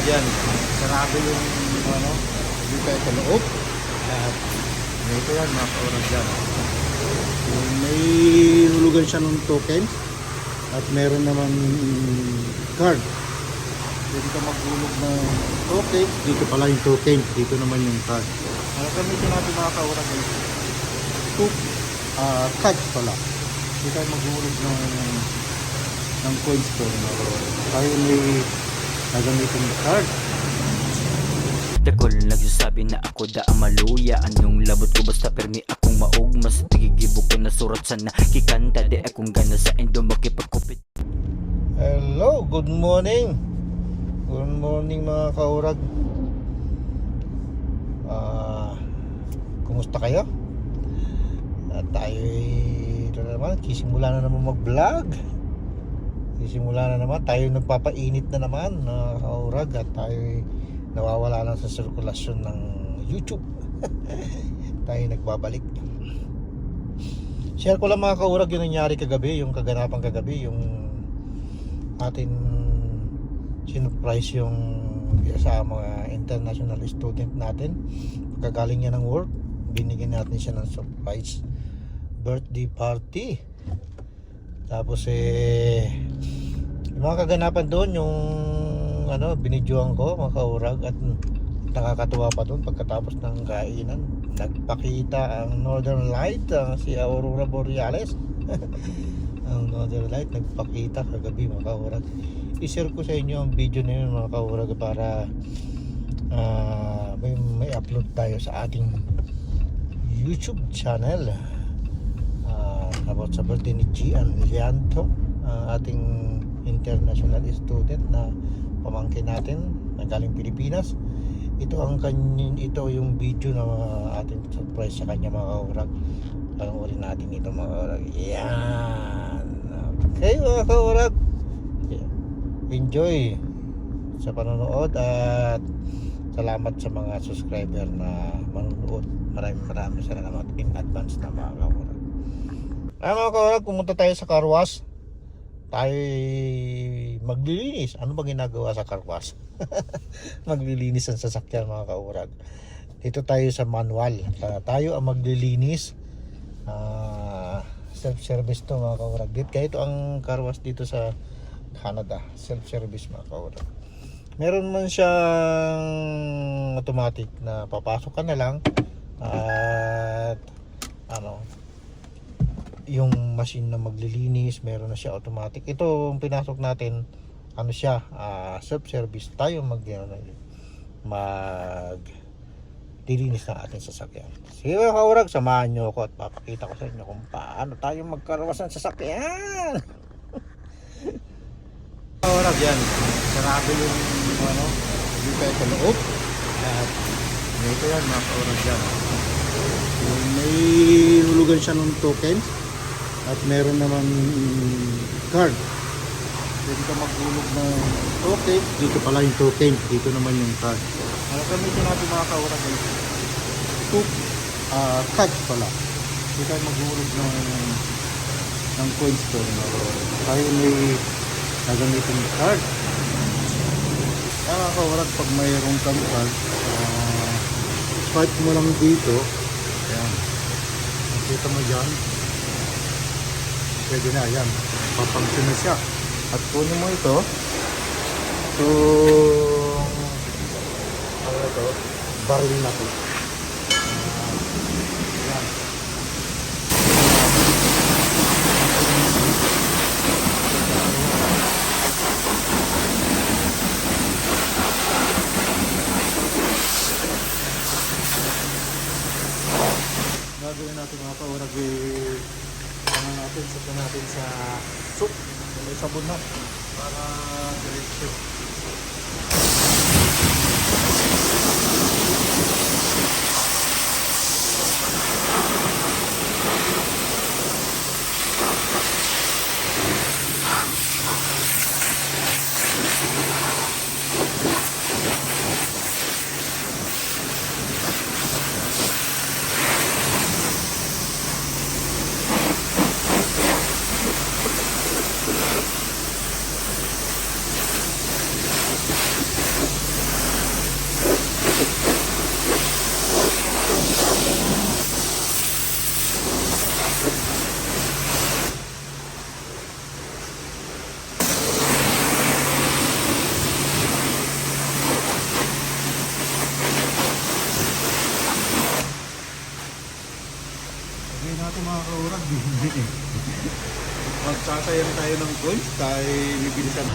kaurag yan. Sarado yung ano, tayo sa loob. At ito yan mga kaurag yan. Yung may hulugan siya ng token at meron naman card. Pwede ka maghulog ng token. Dito pala yung token. Dito naman yung card. Ang gamitin natin mga kaurag ay two ah, cards pala. Hindi tayo maghulog ng ng coins to. Tayo may gagamitin ng card. Dakol nagsasabi na ako da ang maluya Anong labot ko basta permi akong maog Mas tigigibok ko na surat sa nakikanta Di akong gana sa indo makipagkupit Hello, good morning. Good morning mga kaurag. Ah, kumusta kayo? At tayo ito na naman, kisimula na naman mag-vlog. Kisimula na naman, tayo nagpapainit na naman na kaurag at tayo nawawala na sa sirkulasyon ng YouTube. tayo nagbabalik. Share ko lang mga kaurag yung nangyari kagabi, yung kaganapan kagabi, yung atin sinurprise yung sa mga international student natin kagaling niya ng work binigyan natin siya ng surprise birthday party tapos eh yung mga kaganapan doon yung ano binidyoan ko mga at nakakatuwa pa doon pagkatapos ng kainan. Nagpakita ang Northern Light ang si Aurora Borealis. Ang Northern Light nagpakita kagabi mga kaurag. I-share ko sa inyo ang video na yun mga para ah, may, may upload tayo sa ating YouTube channel uh, about sa birthday ni Gian Lianto ang ating international student na pamangkin natin na galing Pilipinas. Ito ang kanya, ito yung video na ating surprise sa kanya mga kaurag. Panoorin natin ito mga kaurag. Yan! Okay mga kaurag. Enjoy sa panonood at salamat sa mga subscriber na manonood. Maraming maraming salamat in advance na mga kaurag ay mga kaurag pumunta tayo sa car wash tayo maglilinis. Ano ba ginagawa sa car wash maglilinis ang sasakyan mga kaurag dito tayo sa manual. Ah, tayo ang maglilinis. Ah, self-service to mga kaurag dito kaya ito ang car wash dito sa Canada. Self-service mga kaurag meron man siyang automatic na papasok ka na lang at ano yung machine na maglilinis meron na siya automatic ito ang pinasok natin ano siya ah, self-service tayo mag ano, mag dilinis ng ating sasakyan sige mga kaurag samahan nyo ako at papakita ko sa inyo kung paano tayo magkarawas ng sasakyan Oras yan. Sarado yung ano, hindi tayo sa loob. At ito yan mga oras yan. Yung may hulugan siya ng token at meron naman card. Pwede ka maghulog ng token. Dito pala yung token. Dito naman yung card. Ang gamitin natin mga kaurag ay two ah, cards pala. Hindi tayo maghulog ng ng coins kaurag. Tayo may gagamitin yung card. Kaya mga kaurag, pag mayroon kang card, uh, swipe mo lang dito. Ayan. Nakita mo dyan. Pwede na, ayan. Papunction na siya. At kunin mo ito. So, ano na to? Barrel na to. Ayan. gagawin natin mga kaurag eh, ano natin, sapa natin sa soup. May sabon na? Para diretso kaurag. Magsasayang tayo ng coins tayo bibilisan.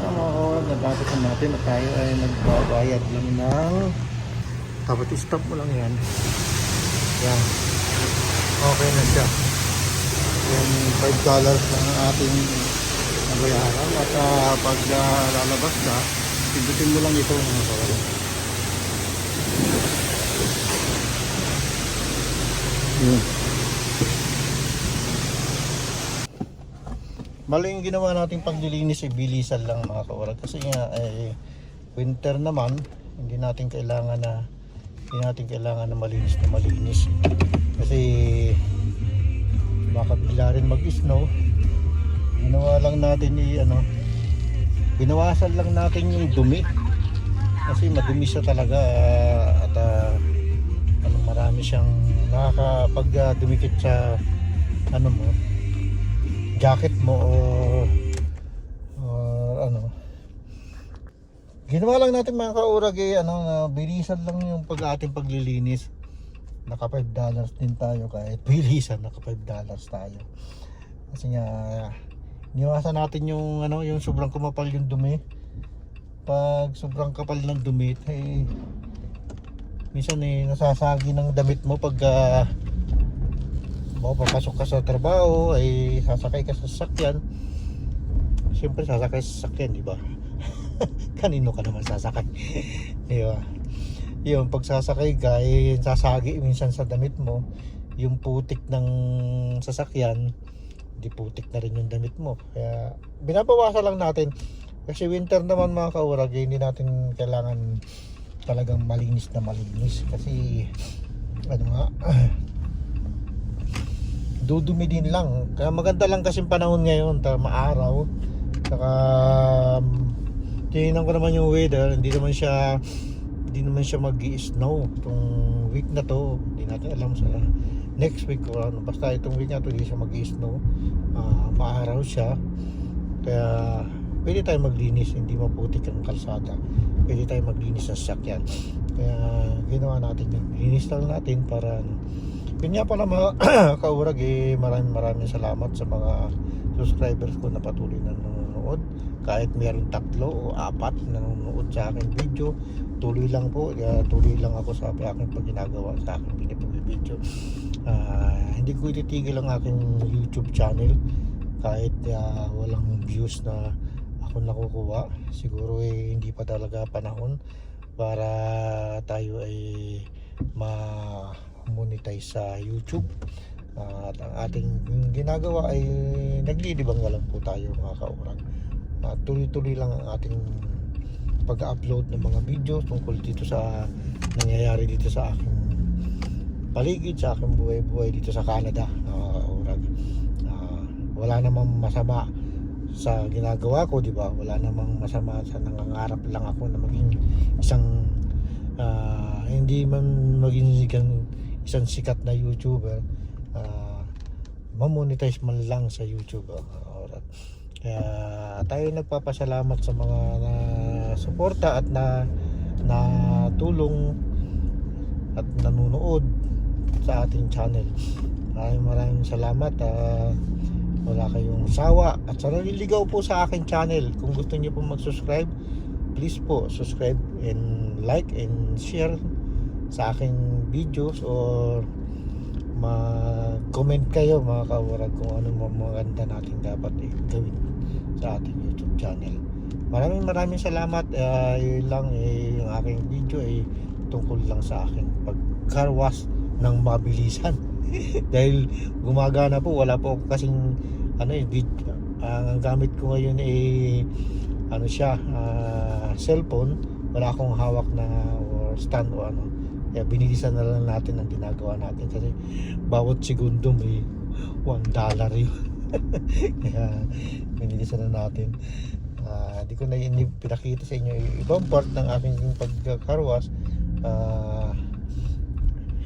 Ang mga kaurag, nagkataon natin na tayo ay nagbabayad lang ng dapat stop mo lang yan. Yan. Okay na siya. Yan, 5 dollars lang ang ating nabayaran. At ah, pag ah, lalabas ka, pindutin mo lang ito mga kaurag. Yun. Mali yung ginawa nating paglilinis ay bilisan lang mga kaurag. Kasi nga eh, winter naman hindi natin kailangan na hindi natin kailangan na malinis na malinis. Kasi baka bigla rin mag-snow. Ginawa lang natin i ano binawasan lang natin yung dumi. Kasi madumi siya talaga ah, at ah, ano marami siyang nakakapag ah, dumikit sa ano mo jacket mo o or ano. Ginawa lang natin mga kaurag eh ano na bilisan lang yung pag ating paglilinis. Naka 5 dollars din tayo kahit bilisan naka 5 dollars tayo. Kasi nga niwasan natin yung ano yung sobrang kumapal yung dumi. Pag sobrang kapal ng dumi eh minsan eh nasasagi ng damit mo pag ah, mo papasok ka sa trabaho ay sasakay ka sa sasakyan. Siyempre sasakay sa sasakyan di ba? Kanino ka naman sasakay? Di yun pag sasakay ka eh, sasagi minsan sa damit mo. Yung putik ng sasakyan di putik na rin yung damit mo. Kaya binabawasan lang natin. Kasi winter naman mga kaurag eh, hindi natin kailangan talagang malinis na malinis. Kasi ano nga dudumi din lang. Kaya maganda lang kasi panahon ngayon, ta maaraw. Saka um, tingnan ko naman yung weather, hindi naman siya hindi naman siya mag-snow itong week na to. Hindi natin alam sa next week o ano. Basta itong week na to hindi siya mag-snow. Ah, maaraw siya. Kaya pwede tayo maglinis, hindi maputik ang kalsada. Pwede tayo maglinis sa sasakyan. Kaya ginawa natin yun. Linis lang natin para ano, nga pala mga kaurag eh, maraming maraming salamat sa mga subscribers ko na patuloy na nanonood. Kahit meron tatlo o apat na nanonood sa aking video tuloy lang po. Uh, tuloy lang ako sa aking pag ginagawa sa aking pinipag-video. Ah, hindi ko ititigil ang aking youtube channel. Kahit ah, walang views na ako nakukuha siguro eh, hindi pa talaga panahon para tayo ay ma monetize sa YouTube. At ang ating ginagawa ay naglilibang na lang po tayo mga kaurag. At tuloy-tuloy lang ang ating pag-upload ng mga video tungkol dito sa nangyayari dito sa aking paligid sa aking buhay-buhay dito sa Canada mga kaurag. Ah, wala namang masama sa ginagawa ko di ba? Wala namang masama sa nangangarap lang ako na maging isang ah, hindi man maging isang, sikat na YouTuber ah, mamonetize man lang sa YouTube ah, alright. kaya tayo nagpapasalamat sa mga na suporta at na na tulong at nanonood sa ating channel. Maraming maraming salamat ah, wala kayong sawa. At sa naliligaw po sa aking channel kung gusto niyo po mag-subscribe please po subscribe and like and share sa aking videos or mag-comment kayo mga kawarag kung ano mga maganda natin dapat eh, gawin sa ating YouTube channel. Maraming maraming salamat. Uh, yun lang eh, yung aking video ay tungkol lang sa aking pagkarwas ng mabilisan. Dahil gumagana po, wala po ako kasing ano eh, video. ang gamit ko ngayon eh ano siya, ah, cellphone. Wala akong hawak na or stand o ano. Kaya binilisan na lang natin ang ginagawa natin kasi bawat segundo may 1 dollar yun. Kaya binilisan na natin. Ah, di ko na yun pinakita sa inyo ibang part ng aking pagkakarwas. Ah,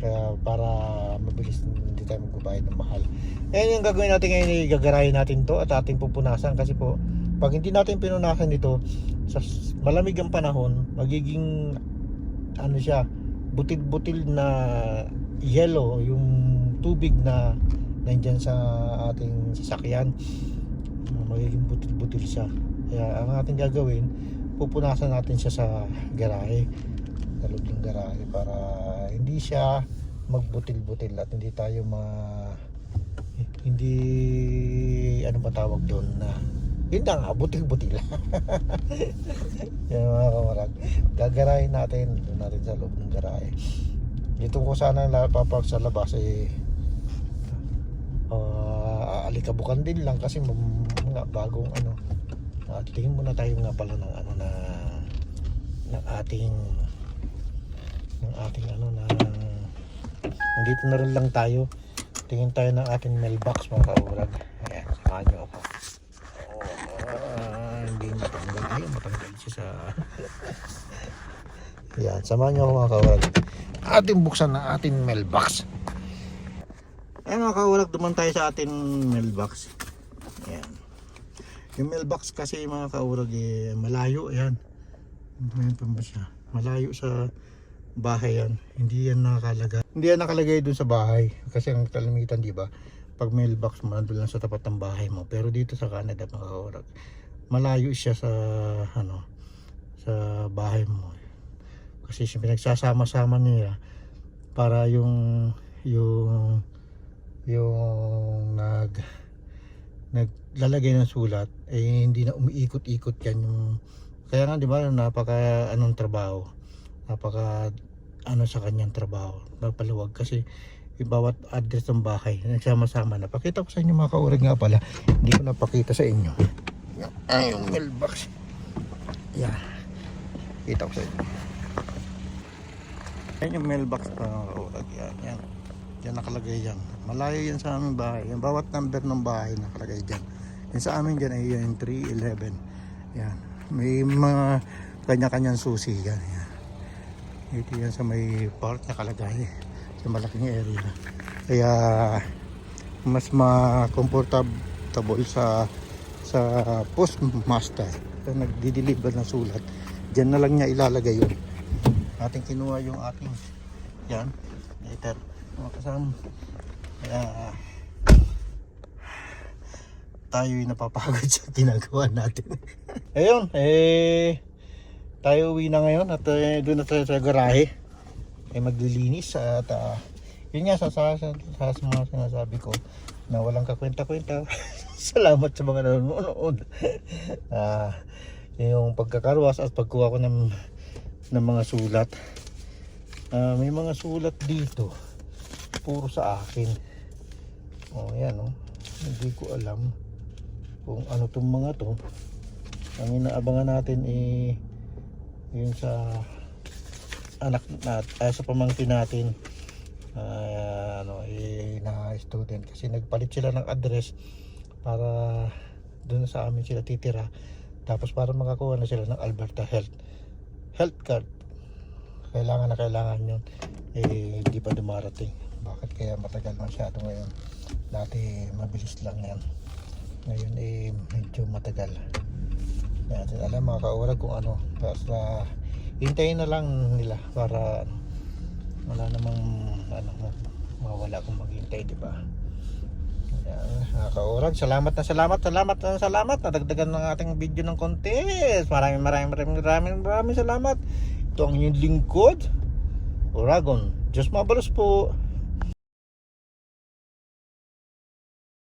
kaya para mabilis hindi tayo magbabayad ng mahal. Ayan yung gagawin natin ngayon, eh, gagarayin natin to at ating pupunasan kasi po pag hindi natin pinunasan ito sa malamig ang panahon, magiging ano siya, butil-butil na yellow yung tubig na nandyan sa ating sasakyan. Magiging butil-butil siya. Kaya ang ating gagawin, pupunasan natin siya sa garahe. Sa loob ng garahe para hindi siya magbutil-butil at hindi tayo ma hindi ano ba tawag doon na yun na nga, butil-butil yan mga kamarag. Gagarahin natin doon natin sa loob ng garahe. Dito ko sana napapark sa labas eh uh, alikabukan din lang kasi mga bagong ano at tingin muna tayo nga pala ng ano na ng ating ng ating ano na nandito na rin lang tayo. Tingin tayo ng ating mailbox mga kaurag ayan samahan nyo ako Ah, hindi matanggal siya sa ayan samahan nyo mga kaurag ating buksan na ating mailbox ayan mga kaurag duman tayo sa ating mailbox ayan yung mailbox kasi mga kaurag eh, malayo ayan Ayan pa ba malayo sa bahay yan. Hindi yan nakalagay. Hindi yan nakalagay doon sa bahay. Kasi ang kalimitan, di ba? Pag mailbox mo, nandun lang sa tapat ng bahay mo. Pero dito sa Canada, mga kaurag, malayo siya sa, ano, sa bahay mo. Kasi siya pinagsasama-sama niya para yung, yung, yung nag, naglalagay ng sulat, eh hindi na umiikot-ikot yan yung, kaya nga di ba, napaka anong trabaho napaka ano sa kanyang trabaho mapaluwag kasi yung bawat address ng bahay nagsama-sama na. Pakita ko sa inyo mga kaurag nga pala hindi ko napakita sa inyo ay yung mailbox yan kita ko sa inyo yan yung mailbox pa mga kaurag. Yan yan. Yan nakalagay yan malayo yan sa aming bahay. Yung bawat number ng bahay nakalagay dyan. Yan sa amin dyan ay yung 311 yan. May mga kanya-kanyang susi yan, yan. Ito yan sa may park nakalagay sa malaking area. Kaya mas ma-comfortable sa sa postmaster na nagdi-deliver ng sulat. Diyan na lang niya ilalagay yun. Ating kinuha yung ating yan, letter. Mga kasama. Kaya tayo'y napapagod sa ginagawa natin. Ayun, eh tayo uwi na ngayon at uh, doon na tayo sa garahe ay maglilinis at uh, yun nga sa, sa, sa, sa mga sinasabi ko na walang kakwenta-kwenta salamat sa mga nanonood. Ah yung pagkakarwas at pagkuha ko ng, ng mga sulat. Ah, may mga sulat dito. Puro sa akin. Oh yan oh. Hindi ko alam kung ano tong mga to. Ang inaabangan natin eh yun sa anak nat ay sa pamangkin natin. Ah, ano eh, na student kasi nagpalit sila ng address para doon sa amin sila titira. Tapos para makakuha na sila ng Alberta Health health card. Kailangan na kailangan yun. Eh hindi pa dumarating. Bakit kaya matagal masyado ngayon? Dati mabilis lang yan. Ngayon eh medyo matagal. Natin alam mga kaurag kung ano. Basta hintayin na lang nila para ano, wala namang ano, mawala kung maghintay di ba Yan, kaurag. Salamat na salamat, salamat na salamat. Nadagdagan ng ating video ng contest. Maraming maraming maraming maraming maraming salamat. Ito ang inyong lingkod. Uragon. Diyos mabalos po.